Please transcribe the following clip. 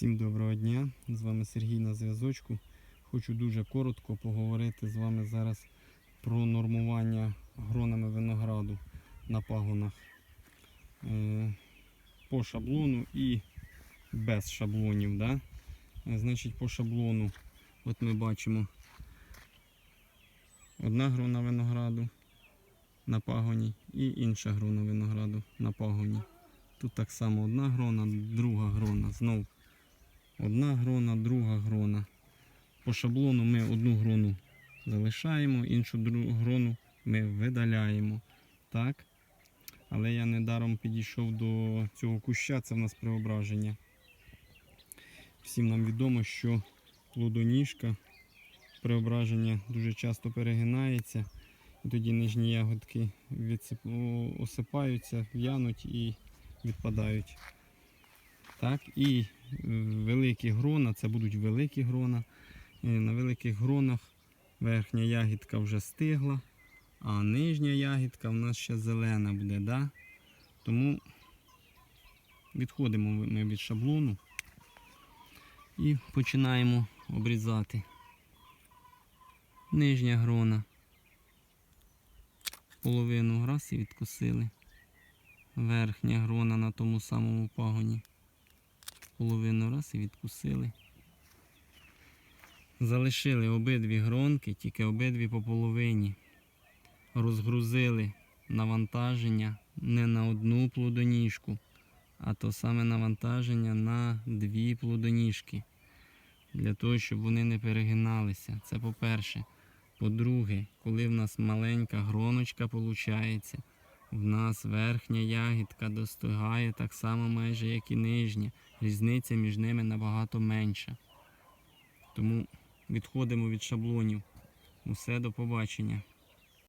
Всім доброго дня! З вами Сергій на зв'язочку. Хочу дуже коротко поговорити з вами зараз про нормування гронами винограду на пагонах Е, по шаблону і без шаблонів. Да? Е, Значить, по шаблону, от ми бачимо одна грона винограду на пагоні і інша грона винограду на пагоні. Тут так само одна грона, друга грона. Знов одна грона, друга грона. По шаблону ми одну грону залишаємо, іншу грону ми видаляємо. Так? Але я недаром підійшов до цього куща, це в нас преображення. Всім нам відомо, що плодоніжка преображення дуже часто перегинається. І тоді нижні ягодки відсип... осипаються, в'януть і відпадають. Так, і великі грона, це будуть великі грона. На великих гронах верхня ягідка вже стигла, а нижня ягідка в нас ще зелена буде. Да? Тому відходимо ми від шаблону і починаємо обрізати. Нижня грона. Половину раз і відкусили. Верхня грона на тому самому пагоні. Половину раз і відкусили. Залишили обидві гронки, тільки обидві по половині. Розгрузили навантаження не на одну плодоніжку, а то саме навантаження на дві плодоніжки. Для того, щоб вони не перегиналися. Це по-перше. По-друге, коли в нас маленька гроночка виходить, в нас верхня ягідка достигає так само майже як і нижня. Різниця між ними набагато менша. Тому відходимо від шаблонів. Усе до побачення.